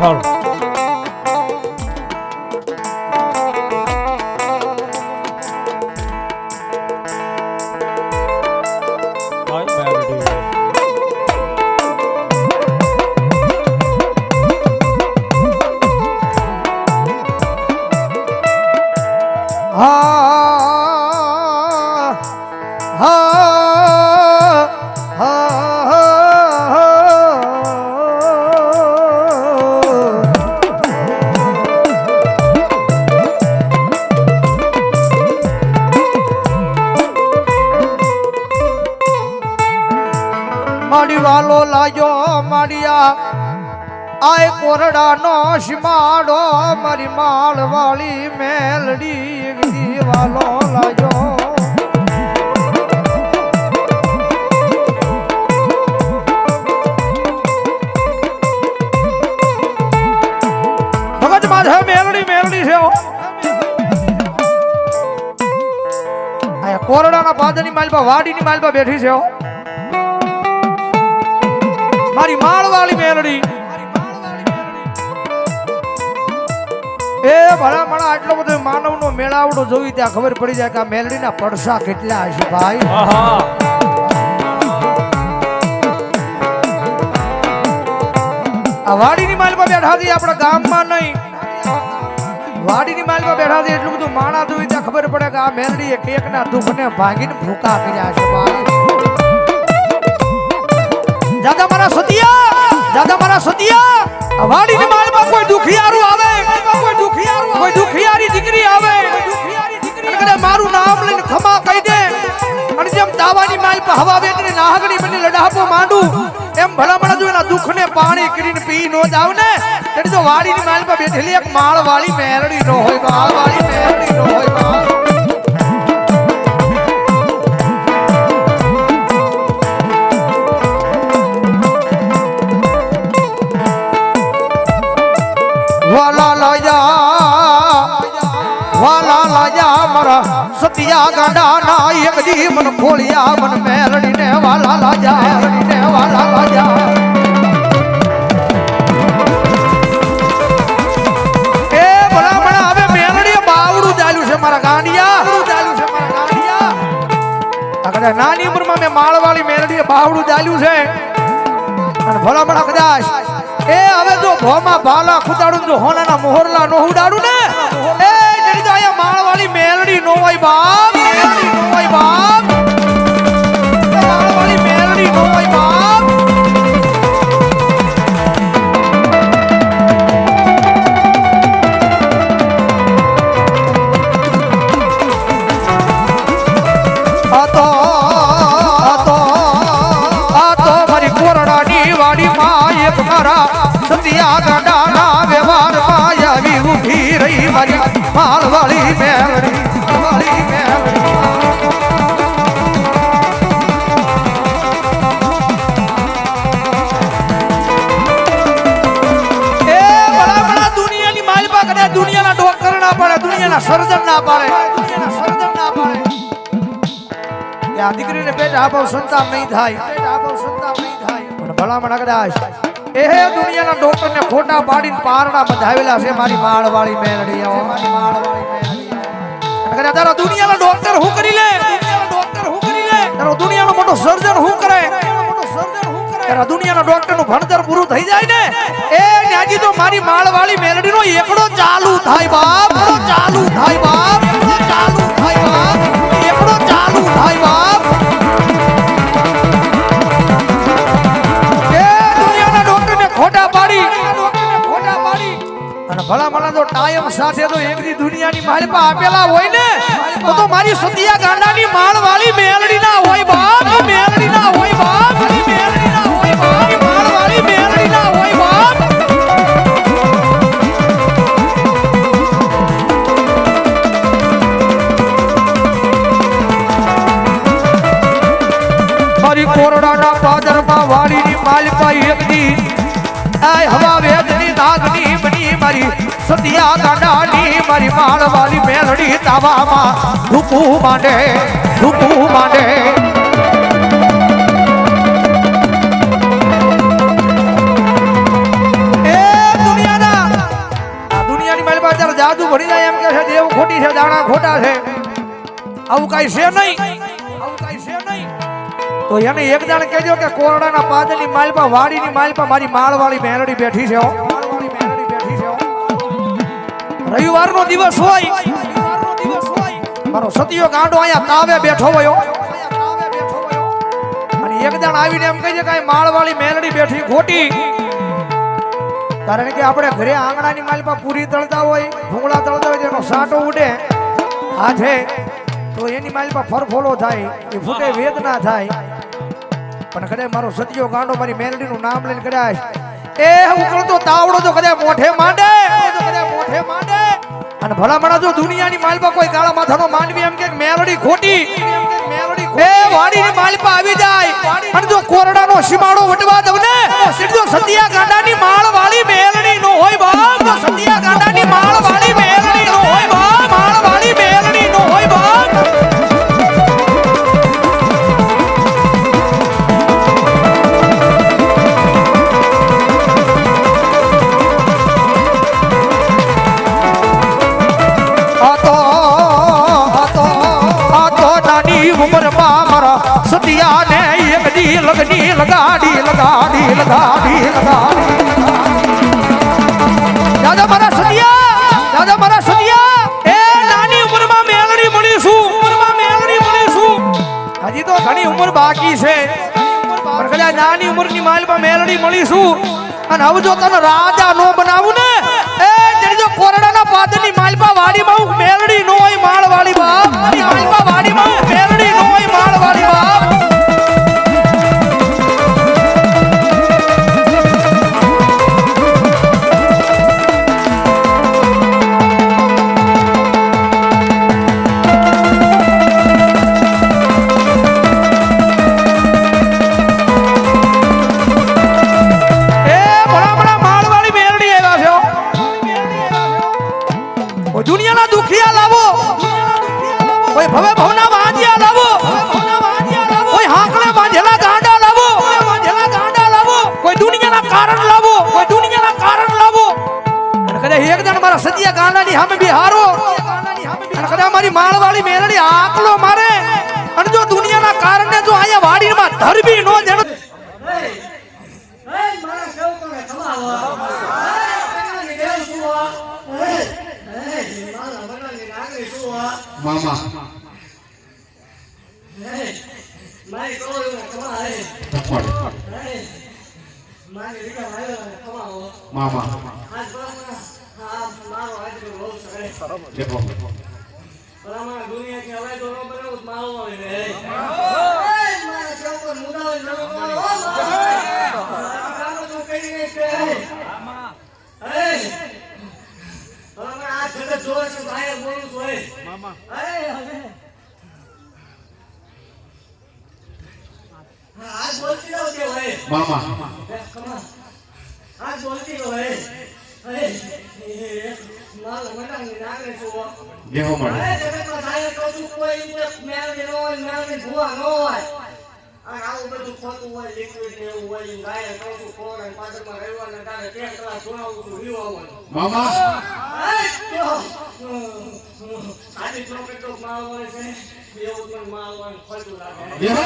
ধরো લાગ્યો માડિયા આય કોરડા નો શિમાડો મારી માળ વાળી મેલડી વી વાલો લાગ્યો ભગત માધવ, મેલડી મેલડી છે કોરડાના પાદરની માલબા વાડીની માલબા બેઠી છે. મારી માળવાળી મેલડી. એ ભલા મણા આટલો બધો માનવનો મેળાવડો જોઈ ત્યાં ખબર પડી જાય કે આ મેલડીના પડસા કેટલા હશે ભાઈ. આ વાડીની માલમાં બેઠા હતી આપણા ગામમાં નહીં. વાડીની માલમાં બેઠા હતી એટલું બધું માણા જોઈ ત્યાં ખબર પડે કે આ મેલડી એક એકના દુઃખને ભાંગીને ભૂકા કર્યા છે ભાઈ. દાદા મારા સતિયા, દાદા મારા સતિયા વાડીની માલમાં કોઈ દુખિયારું આવે? કોઈ દુખિયારું કોઈ દુખિયારી દીકરી આવે? અને મારું નામ લઈને ખમા કહી દે. અને જેમ દાવાની માલ પર હવા વેચીને નાહગણી બની લડાપો માંડું, એમ ભલામણ જો એના દુઃખને પાણી કરીને પી નો જાવ ને. તેની તો વાડીની માલ પર બેઠેલી એક માળ વાળી મેરડી નો હોય માળ વાળી મેરડી નો હોય વાલા લાયા વાલા લાયા મારા સતિયા ગાંડા ના એક દી મન ખોલિયા મન મેરડી ને વાલા લાયા મેરડી ને વાલા લાયા. એ ભલા ભલા હવે મેરડી બાવડું ચાલ્યું છે મારા ગાંડિયા. ચાલ્યું છે મારા ગાંડિયા કદાચ નાની ઉંમરમાં મેં માળવાળી મેરડીએ બાવડું ચાલ્યું છે. અને ભલા ભલા કદાચ એ, હવે જો ભોમાં ભાલા ખુદાડું જો હોનાના મોહરલા નો ઉડાડું ને? એ જડી જાય માળવાળી મેલડી નો હોય બાપ. નો હોય બાપ. ઊભી રહી મારી માળવાળી વાળી બડા બડા દુનિયાની ડોક્ટર ના પાડે, દુનિયાના સર્જન ના પાડે, દુનિયાના સર્જન ના પાડે. આ દીકરીને પેટ આપો, સંતાપ નહીં થાય. પેટ આપો સંતાન નહીં થાય. પણ ભલામણ કદાચ એ દુનિયાના ડોક્ટરને ખોટા પાડીને પારણા બંધાવેલા છે, મારી માળવાળી મેલડી મારી માળવાળી મેલડી તારા દુનિયાના ડોક્ટર હું કરી લે? ડોક્ટર હું કરી લે તારો દુનિયાનો મોટો સર્જન હું કરે? તારા દુનિયાના ડોક્ટરનું ભણતર પૂરું થઈ જાય ને? એ ન્યાજી તો મારી માળવાળી મેલડી નો એકડો ચાલુ થાય બાપ. ચાલુ થાય બાપ ચાલુ થાય બાપ. એકડો ચાલુ થાય બાપ. ભલા ભલા તો ટાયમ સાથે તો એકની દુનિયાની મારી પાસે આપેલા હોય ને, તો મારી સતિયા ગાંડાની માળ વાળી મેલડી ના હોય બાપ, મેલડી ના હોય બાપ, મેલડી ના હોય બાપ માળ વાળી મેલડી ના હોય બાપ. મારી કોરડાના પાદરમાં વાડીની માલિકા એકની, આય હવા સાધની બની મારી, સતિયા દાડાની મારી માળવાળી મેલડી તાવામાં રૂપું માંડે રૂપું માંડે. જાદુ ભણી જાય એમ કે છે, દેવ ખોટી છે, દાણા ખોટા છે. આવું કઈ છે નહીં, આવું કઈ છે નહીં. તો એને એક જાણ કહેજો કે કોરડાના પાદની માલપા વાડીની માલપા મારી માળવાળી મેલડી બેઠી છે રવિવારનો દિવસ હોય. મારો સતિયો ગાંડો અહીંયા તાવે બેઠો હોય અને એક જણ આવીને એમ કહીએ છે માળવાળી મેલડી બેઠી ખોટી. કારણ કે આપણે ઘરે આંગણાની માલમાં પૂરી તળતા હોય, ભૂંગળા તળતા હોય એનો સાટો ઉડે, હાથે તો એની માલમાં ફરફોલો થાય, એ ફૂટે વેદના થાય. પણ કદાચ મારો સતિયો ગાંડો મારી મેલડીનું નામ લઈને કદાચ, એ, ઉકળતો તાવડો તો કદાચ મોઢે માંડે મોઢે માંડે. અને ભલામણા જો દુનિયાની માલપા કોઈ કાળા માથાનો માનવી એમ કે મેલડી ખોટી. એ વાડીની માલપા આવી જાય. અને જો કોરડાનો સીમાડો વટવા દઉં ને સીધો સતિયા ગાંડાની માળ વાળી મેલડી નો હોય બાપ. સતિયા ગાંડાની માળ વાળી મેલડી નો હોય બાપ. અને હો? મામા મારી કૌરવને ખમાવે. થપ્પડ મારી રીકા ભાઈઓને ખમાવો. મામા આજ બરાબર આ મારો આજનો બહુ સરસ. દેખો બરાબર દુનિયાથી હવે તો ન બનાવું તો મારો હોય ને. મારા સેવકો મુદાઓને ન બનાવો. મારા કામો તો કરી નહીં છે. હે! બરાબર આ જગત જોવે છે ભાઈ બોલું છું હે. હે, હવે. હા, આજ બોલતી રહો કે ભાઈ મામા આજ બોલતી રહો હે. હે, હે, મારો મનાની નાગરી છું હો. દેહો મળે અરે જગતમાં જાય તો શું કોઈ રીતે મેળવી ન હોય, મેળવી ભૂવા ન હોય. અને આવું બધું ખોટું હોય, liquid ને એવું હોય, ગાયે કહું ખોર અને પાદરમાં રહેવાને કારણે તેલ કલાક ધોળાવું છું, હોય. મામા સાદી ચોકલેટ તો માલ હોય છે, એવું પણ હોય ને ખોટું લાગે. દેહો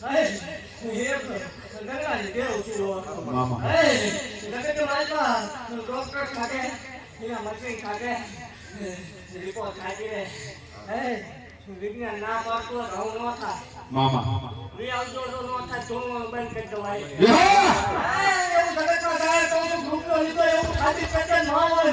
બરાબર. અરે, એક ગંગાજી દેવ છું હો. મામા જગત ડોક્ટર ખાતે એના મશીન ખાતે રિપોર્ટ ખાતી હે વિજ્ઞાન ના પાડતો હું ન થાય મામા વી આવતો તો ન તો હું બંધ કરી દઉં એવું જગતમાં જાય તો હું લીધો એવું ખાતી પેટે ન હોય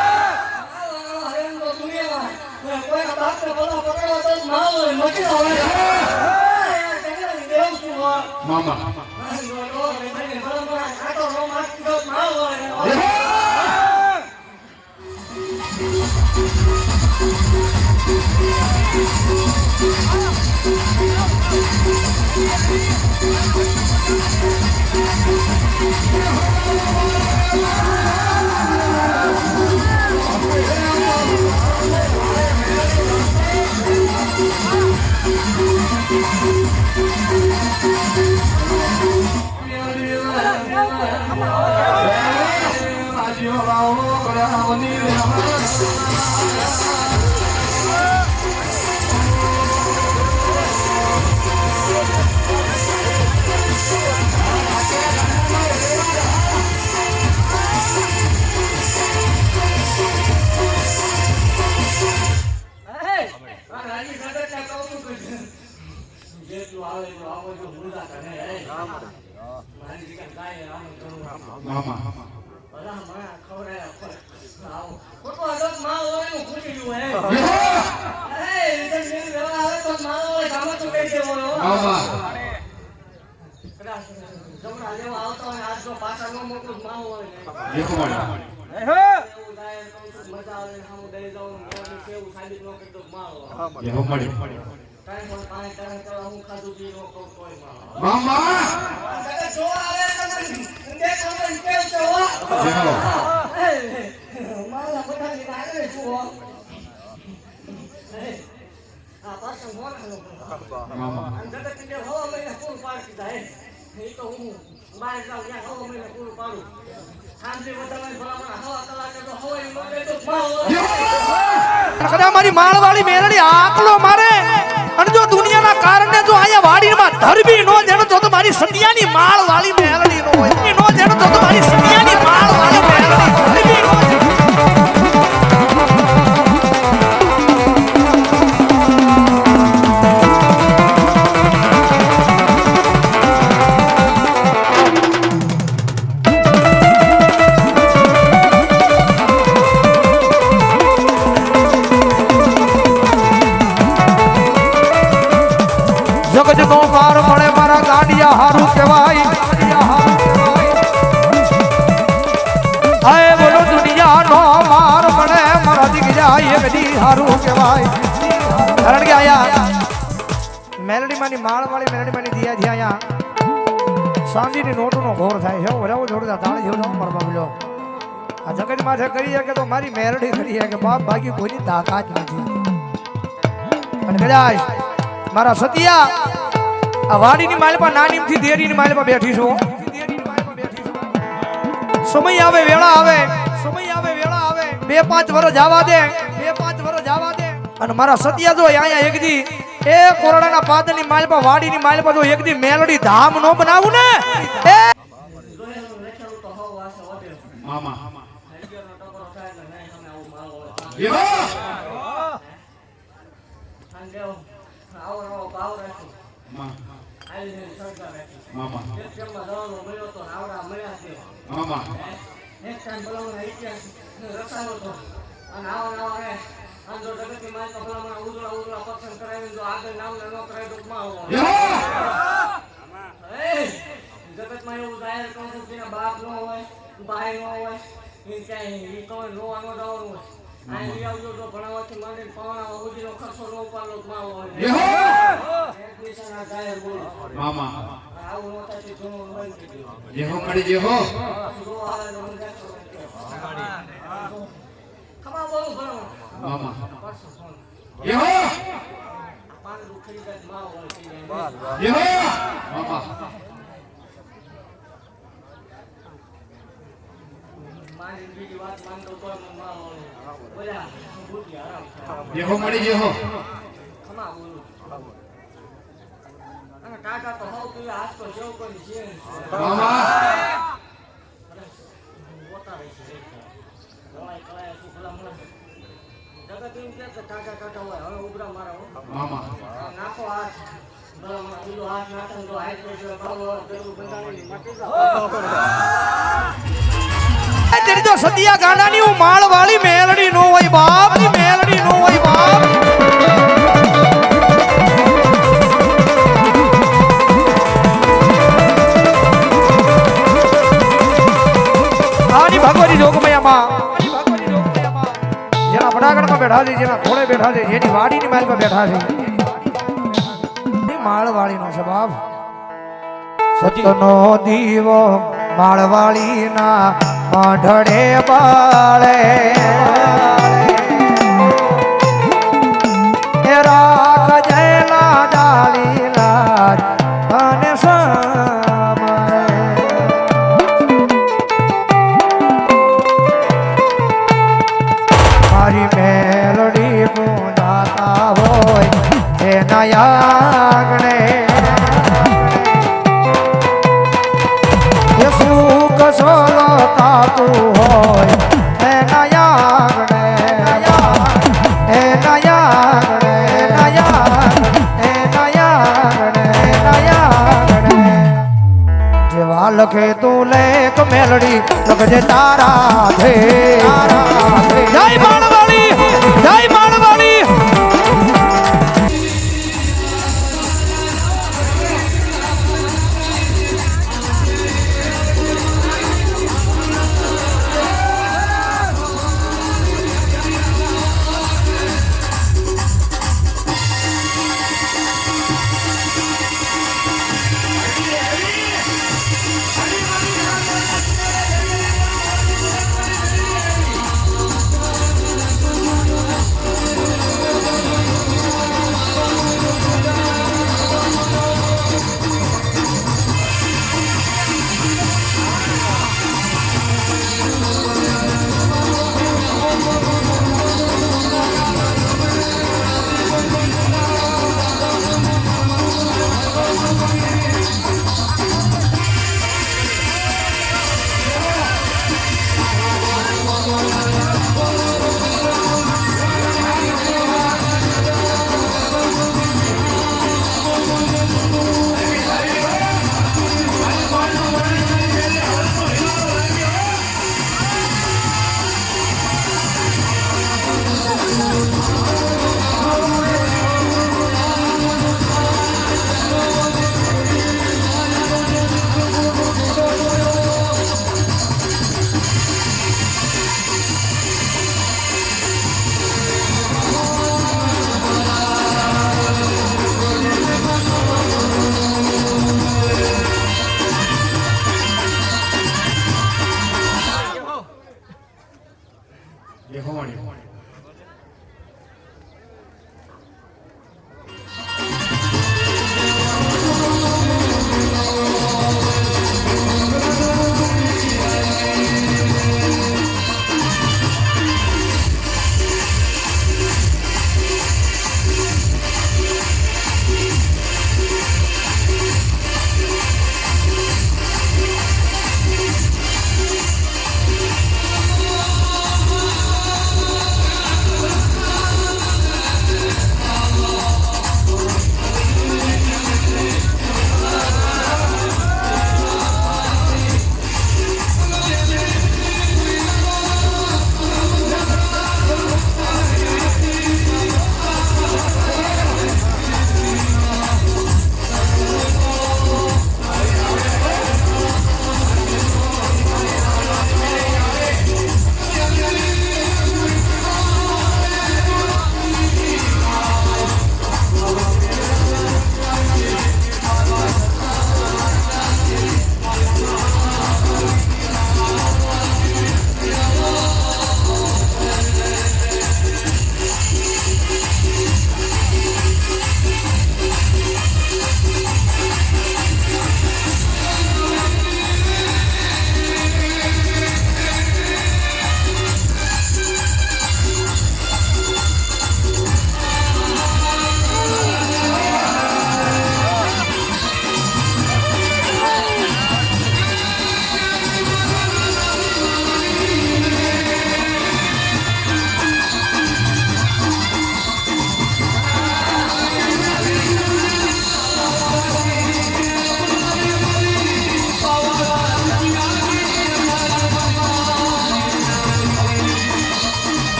દેહો મળે દેહો દેહો મળી દેહો મામા. મામા મારી માળવાળી મેલડી આકલો મારે. અને જો દુનિયાના કારણે જો અહીંયા વાડીમાં ધરબી નો જેનો તો મારી સતિયાની માળવાળી મેલડી નો હોય નો જેનો તો મારી સતિયાની માળવાળી મેલડી જગતનો માર મળે મારા ગાંડિયા હારું કહેવાય. માર મળે મારા દીકરા હારું કહેવાય. કારણ કે આયા મેલડીમાંની માળવાળી મેલડીમાંની દિયા થી આયા, સાંજીની નોટનો ઘોર થાય છે. વરાવો જોડતા તાળી જાઉં મારા બાબલો આ જગત માથે કરી તો મારી મેરડી કરી શકે, બાપ ભાગી કોઈની તાકાત મારા સતિયા વાડીની માલપા નાનીમથી દેરીની માલપા બેઠી છું. સમય આવે વેળા આવે. સમય આવે વેળા આવે. બે પાંચ વર્ષ જવા દે. બે પાંચ વર્ષ જવા દે. અને મારા સત્યા જો અહીંયા એક દી એ કોરડાના પાદની માલપા વાડીની માલપા જો એક દી મેલડી ધામ નો બનાવું ને. એ. મામા. આવો આવું ભાવ રાખ્યો. મા- સરકાર. મામા એક દવાનો તો આવડા મળ્યા છે. મામા એક ટાઈમ. અને આવા નવા. આમ જો જગતની ભલામણ ઉજળા ઉજળા પસંદ કરાવીને જો આગળ નામ ને કરાય તો. જગતમાં એવું જાહેર કહું છું બાપ ન હોય, ભાઈ ન હોય, એ ક્યાંય તો રોવા જવાનું હોય મામા. જેહો માડી જેહો મામા. પરસો જેહો જેહો મામા માંડી બીજી વાત માંગતો તોય મને માં હોય બોલ્યા બુદ્ધિ હરામ થાય. જેહો મળી, જેહો. ટાટા તો હવ પેલા હાથ તો જેવું કોઈ છે મામા. પોતા રહી છે લડાઈ કરાય શું ભલા મને જગત એમ કે કાકા ટાટા હોય હવે ઉભરા મારા મામા. નાખો હાથ મને બીજો હાથ નાખો તો હાથ પર જો બાબો પેલું બંધાણી મટી જાવ એ તો સદિયા ગાંડાની હું માળવાળી મેલડી નો હોય બાપની મેલડી નો હોય બાપ ભગવતી જોગમયામાં જેના વડાગઢમાં બેઠા છે, જેના થોડે બેઠા છે, જેની વાડીની માલ પર બેઠા છે. માળવાળીનો છે બાપ સતનો દીવો માળવાળીના મઢડે બાળે.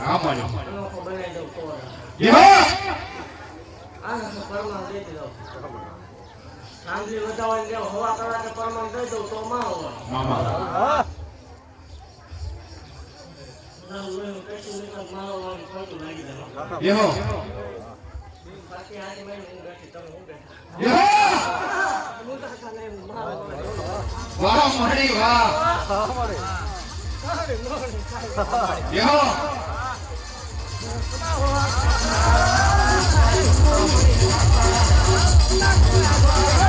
હા કોર જય આ નસો પરમાણ દઈ સાંજલી વધાવવાની દેવ હવા કરવા કે પરમાણ દઈ દઉં તો માં હોય મામા હો! બાકી આજે મેં હું બેઠી તમે હું બેઠા જય હો હું તો હતા નહીં મારો વાળી. વાહ મારી વાહ. જય હો બોલો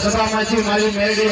સભામાંથી મારી મેલડી